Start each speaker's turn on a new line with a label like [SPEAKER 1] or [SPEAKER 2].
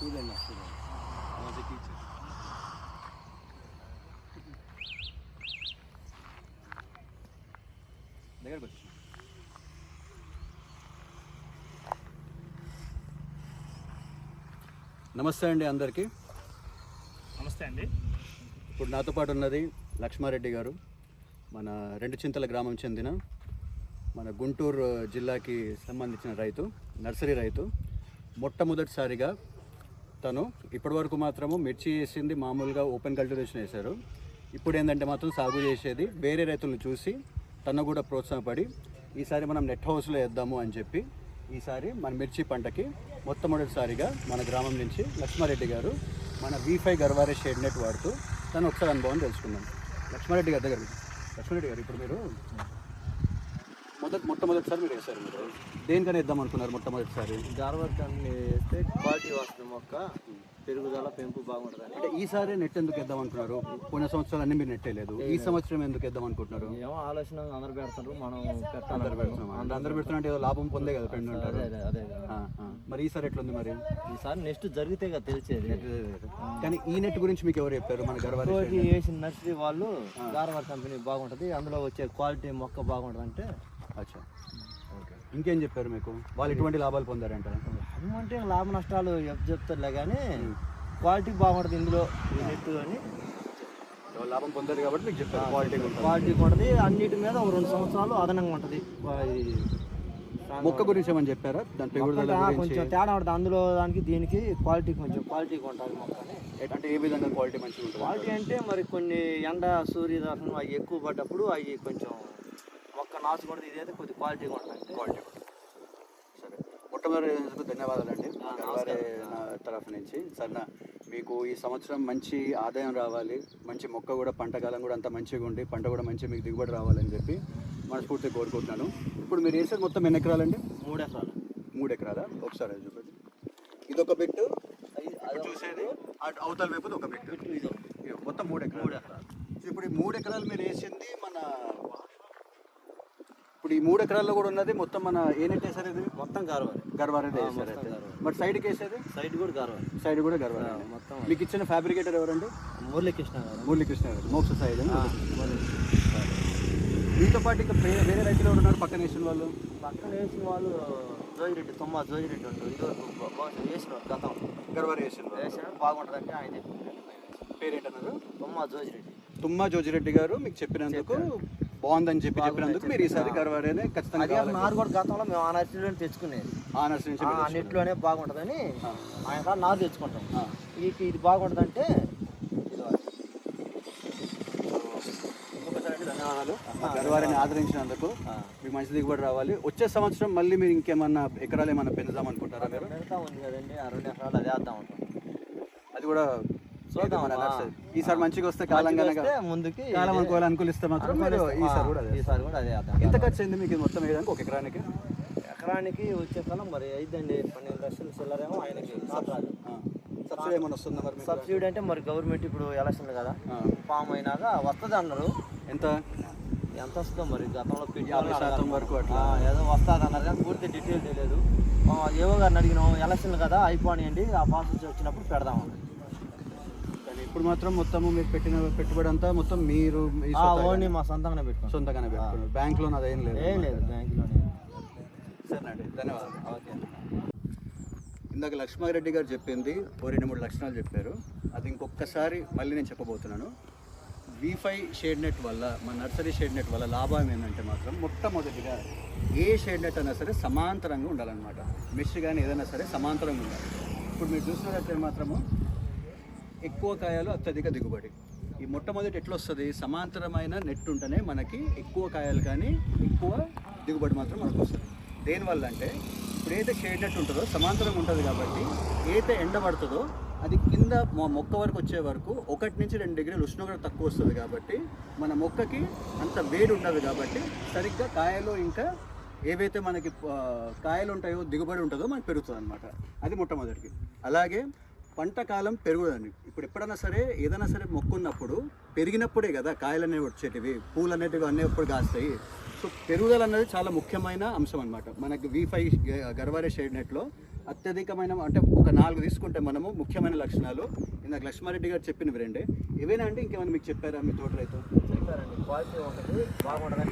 [SPEAKER 1] చూడండి
[SPEAKER 2] నమస్తే అండి అందరికీ.
[SPEAKER 3] నమస్తే అండి.
[SPEAKER 2] ఇప్పుడు నాతో పాటు ఉన్నది లక్ష్మారెడ్డి గారు. మన రెండు చింతల గ్రామం చెందిన మన గుంటూరు జిల్లాకి సంబంధించిన రైతు నర్సరీ రైతు. మొట్టమొదటిసారిగా తను ఇప్పటి వరకు మాత్రము మిర్చి వేసింది మామూలుగా ఓపెన్ కల్టివేషన్ వేశారు. ఇప్పుడు ఏంటంటే మాత్రం సాగు చేసేది వేరే రైతులను చూసి తను కూడా ప్రోత్సాహపడి ఈసారి మనం నెట్ హౌస్లో వేద్దాము అని చెప్పి ఈసారి మన మిర్చి పంటకి మొట్టమొదటిసారిగా మన గ్రామం నుంచి లక్ష్మారెడ్డి గారు మన వీఫై ఫైవ్ గర్వారే షేడ్ నెట్ వాడుతూ తను ఒకసారి అనుభవం తెలుసుకున్నాను లక్ష్మారెడ్డి గారి దగ్గర లక్ష్మారెడ్డి గారు ఇప్పుడు మీరు మొదటి మొట్టమొదటిసారి మీరు వేశారు మీరు. దేనికని వేద్దాం అనుకున్నారు మొట్టమొదటిసారి?
[SPEAKER 1] జారవర్గాన్ని వేస్తే క్వాలిటీ వస్తుంది మొక్క పెరుగుదల పెంపు బాగుంటుందని.
[SPEAKER 2] అంటే ఈసారి నెట్ ఎందుకు వేద్దాం అనుకున్నారు పోయిన సంవత్సరాలు అన్ని మీరు నెట్ వేయలేదు ఈ సంవత్సరం ఎందుకు వేద్దాం అనుకుంటున్నారు
[SPEAKER 1] ఏమో ఆలోచన అందరు పెడతారు మనం
[SPEAKER 2] అందరు పెడుతున్నాం అందరు- పెడుతున్నట్టు ఏదో లాభం పొందే కదా పెండు ఉంటారు.
[SPEAKER 1] అదే.
[SPEAKER 2] మరి ఈసారి ఎట్లుంది మరి?
[SPEAKER 1] ఈసారి నెక్స్ట్ జరిగితే కదా తెలిసేది.
[SPEAKER 2] కానీ ఈ నెట్ గురించి మీకు ఎవరు చెప్పారు? మన గర్వారి
[SPEAKER 1] వేసిన నర్సరీ వాళ్ళు గారవార్ కంపెనీ బాగుంటుంది అందులో వచ్చే క్వాలిటీ మొక్క బాగుంటుంది అంటే
[SPEAKER 2] అచ్చా. ఓకే. ఇంకేం చెప్పారు మీకు? వాళ్ళు ఎటువంటి లాభాలు పొందారంట
[SPEAKER 1] అంటే లాభ నష్టాలు చెప్తారులే కానీ క్వాలిటీ బాగుంటుంది ఇందులో ఈ నెట్ అని
[SPEAKER 2] లాభం పొందారు కాబట్టి మీకు చెప్పారు క్వాలిటీ
[SPEAKER 1] క్వాలిటీ ఉంటుంది అన్నిటి మీద ఒక రెండు సంవత్సరాలు అదనంగా ఉంటుంది.
[SPEAKER 2] మొక్క గురించి ఏమని చెప్పారా? దాని పెరుగుదల
[SPEAKER 1] కొంచెం తేడా ఉంటుంది. అందులో దానికి దీనికి క్వాలిటీ కొంచెం క్వాలిటీగా ఉంటుంది మొక్క
[SPEAKER 2] అంటే ఏ విధంగా క్వాలిటీ మంచిగా ఉంటుంది
[SPEAKER 1] క్వాలిటీ అంటే మరి కొన్ని ఎండ సూర్యదర్శనం అవి ఎక్కువ పడ్డప్పుడు అవి కొంచెం మొక్క నాచు కూడా ఇదైతే కొద్ది క్వాలిటీగా ఉంటుంది.
[SPEAKER 2] క్వాలిటీ సరే. మొట్టమొదటి ధన్యవాదాలండి. నా తరఫు నుంచి. సరే నా మీకు ఈ సంవత్సరం మంచి ఆదాయం రావాలి. మంచి మొక్క కూడా పంట కాలం కూడా అంత మంచిగా ఉండి పంట కూడా మంచి మీకు దిగుబడి రావాలని చెప్పి మనస్ఫూర్తిగా కోరుకుంటున్నాను. ఇప్పుడు మీరు వేసేది మొత్తం ఎన్ని ఎకరాలండి?
[SPEAKER 1] మూడు ఎకరాలు.
[SPEAKER 2] మూడు ఎకరాలా? ఒకసారి చూడండి ఇది ఒక బిట్టు. చూసేది. అవతల వైపు ఒక బిట్టు.
[SPEAKER 1] ఇది
[SPEAKER 2] ఇది మొత్తం మూడు ఎకరాలు. ఇప్పుడు ఈ మూడు ఎకరాలు మీరు వేసింది మన ఇప్పుడు ఈ మూడు ఎకరాల్లో కూడా ఉన్నది మొత్తం మన ఏ నెట్ వేసారు ఇది?
[SPEAKER 1] మొత్తం గారవాలి.
[SPEAKER 2] వేసారు అయితే.
[SPEAKER 1] గర్వారెడ్డి.
[SPEAKER 2] బట్ సైడ్కి వేసేది?
[SPEAKER 1] సైడ్ కూడా గారవాలి.
[SPEAKER 2] సైడ్ కూడా గర్వారెడ్డి
[SPEAKER 1] మొత్తం
[SPEAKER 2] మీకు ఇచ్చిన ఫ్యాబ్రికేటర్ ఎవరండి?
[SPEAKER 1] మురళీకృష్ణ గారు.
[SPEAKER 2] మురళీకృష్ణ గారు. మోక్ష
[SPEAKER 1] మురళీ.
[SPEAKER 2] మీతో పాటు ఇంకా వేరే రైతులు ఎవరు ఉన్నారు పక్కన వేసిన వాళ్ళు?
[SPEAKER 1] పక్కన వేసిన వాళ్ళు జోజిరెడ్డి తొమ్మ జోజిరెడ్డి ఉంటారు ఇదివరకు వేసిన గతం.
[SPEAKER 2] గర్వారి వేసిన
[SPEAKER 1] వేసిన బాగుంటుందంటే ఆయన.
[SPEAKER 2] పేరేంటన్నారు?
[SPEAKER 1] తొమ్మ జోజిరెడ్డి
[SPEAKER 2] తుమ్మా జోజిరెడ్డి గారు మీకు చెప్పినందుకు బాగుందని చెప్పి చెప్పినందుకు మీరు ఈసారి గర్వారేనే ఖచ్చితంగా
[SPEAKER 1] నారు కూడా గతంలో మేము ఆ నర్సరీలో తెచ్చుకునేది.
[SPEAKER 2] ఆ నర్సరీ నుంచి
[SPEAKER 1] ఆ
[SPEAKER 2] మీరు తెచ్చుకున్నారు.
[SPEAKER 1] నెట్లోనే బాగుంటుందని. ఆయన కాడ నారు తెచ్చుకుంటాం. ఇది బాగుంటుందంటే ఇది
[SPEAKER 2] ధన్యవాదాలు. మా గర్వారిని ఆదరించినందుకు. మీకు మంచి దిగుబడి రావాలి. వచ్చే సంవత్సరం మళ్ళీ మీరు ఇంకేమన్నా ఎకరాలు ఏమన్నా పెంచుదాం అనుకుంటారా మీరు
[SPEAKER 1] ఉంది కదండి. రెండు ఎకరాలు అదే వేద్దాం
[SPEAKER 2] అది కూడా ఈసారి మంచిగా వస్తే కాలంగా
[SPEAKER 1] వస్తే ముందుకి
[SPEAKER 2] కాలం అనుకోవాలి అనుకూలిస్తే మాత్రం. ఈసారి కూడా అదే
[SPEAKER 1] ఈసారి కూడా అదే
[SPEAKER 2] ఎంత ఖర్చు అయింది మీకు మొత్తం వేయడానికి ఒక ఎకరానికి
[SPEAKER 1] ఎకరానికి వచ్చే కాలం మరి అయిద్దండి పన్నెండు లక్షలు చిల్లరేమో ఆయనకి.
[SPEAKER 2] సబ్సిడీ ఏమైనా వస్తుందా మరి?
[SPEAKER 1] సబ్సిడీ అంటే మరి గవర్నమెంట్ ఇప్పుడు ఎలక్షన్లు కదా. ఫామ్ అయినాక వస్తుంది అన్నారు
[SPEAKER 2] ఎంత
[SPEAKER 1] ఎంత వస్తుందో మరి గతంలో
[SPEAKER 2] యాభై శాతం. వరకు అట్లా.
[SPEAKER 1] ఏదో వస్తుంది అన్నారు కానీ పూర్తి డీటెయిల్ తెలియదు ఏవో గారిని అడిగినాం ఎలక్షన్లు కదా అయిపోయినాయండి ఆ ప్రాసెస్ వచ్చినప్పుడు పెడదాం
[SPEAKER 2] కానీ ఇప్పుడు మాత్రం మొత్తం మీరు పెట్టిన పెట్టుబడి అంతా మొత్తం మీరు మీ సొంతంగానే-
[SPEAKER 1] ఓన్లీ మా సొంతంగానే పెట్టుకోండి
[SPEAKER 2] సొంతంగానే పెట్టుకున్నారు. బ్యాంక్ లోన్ అదేం లేదు
[SPEAKER 1] ఏం లేదు బ్యాంకులోనే
[SPEAKER 2] సరేనండి ధన్యవాదాలు.
[SPEAKER 1] ఓకే.
[SPEAKER 2] ఇందాక లక్ష్మారెడ్డి గారు చెప్పింది ఓ రెండు మూడు లక్షణాలు చెప్పారు. అది ఇంకొకసారి మళ్ళీ నేను చెప్పబోతున్నాను. వి ఫైవ్ షేడ్ నెట్ వల్ల మన నర్సరీ షేడ్ నెట్ వల్ల లాభం ఏంటంటే మాత్రం మొట్టమొదటిగా ఏ షేడ్ నెట్ అయినా సరే సమాంతరంగా ఉండాలన్నమాట. మెష్ కానీ ఏదైనా సరే సమాంతరంగా ఉండాలి. ఇప్పుడు మీరు చూసినట్లయితే మాత్రము ఎక్కువ కాయలు అత్యధిక దిగుబడి. ఈ మొట్టమొదటి ఎట్లా వస్తుంది సమాంతరమైన నెట్ ఉంటేనే మనకి ఎక్కువ కాయలు కానీ ఎక్కువ దిగుబడి మాత్రం మనకు వస్తుంది. దేనివల్ల అంటే ఇప్పుడు ఏదైతే షేడ్ నెట్ ఉంటుందో సమాంతరం ఉంటుంది కాబట్టి ఏదైతే ఎండ పడుతుందో అది కింద మా మొక్క వరకు వచ్చే వరకు ఒకటి నుంచి రెండు డిగ్రీలు ఉష్ణోగ్రత తక్కువ వస్తుంది కాబట్టి మన మొక్కకి అంత వేడి ఉండదు కాబట్టి సరిగ్గా కాయలు ఇంకా ఏవైతే మనకి కాయలు ఉంటాయో దిగుబడి ఉంటుందో మనకి పెరుగుతుంది అనమాట అది మొట్టమొదటికి అలాగే పంట కాలం పెరుగుదండి ఇప్పుడు ఎప్పుడైనా సరే ఏదైనా సరే మొక్క ఉన్నప్పుడు పెరిగినప్పుడే కదా కాయలు అనేవి వచ్చేటివి పూలు అనేటివి అన్నీ ఎప్పుడు కాస్తాయి. సో పెరుగుదల అనేది చాలా ముఖ్యమైన అంశం అనమాట మనకి వి ఫైవ్ గర్వారే షేడ్ నెట్లో అత్యధికమైన అంటే ఒక నాలుగు తీసుకుంటే మనము ముఖ్యమైన లక్షణాలు. ఇందాక లక్ష్మారెడ్డి గారు చెప్పినవి రెండే. ఇవేనా అంటే ఇంకేమైనా మీకు చెప్పారా మీ తోట రైతు?
[SPEAKER 1] చెప్పారండి. క్వాలిటీ ఒకటి బాగుండదని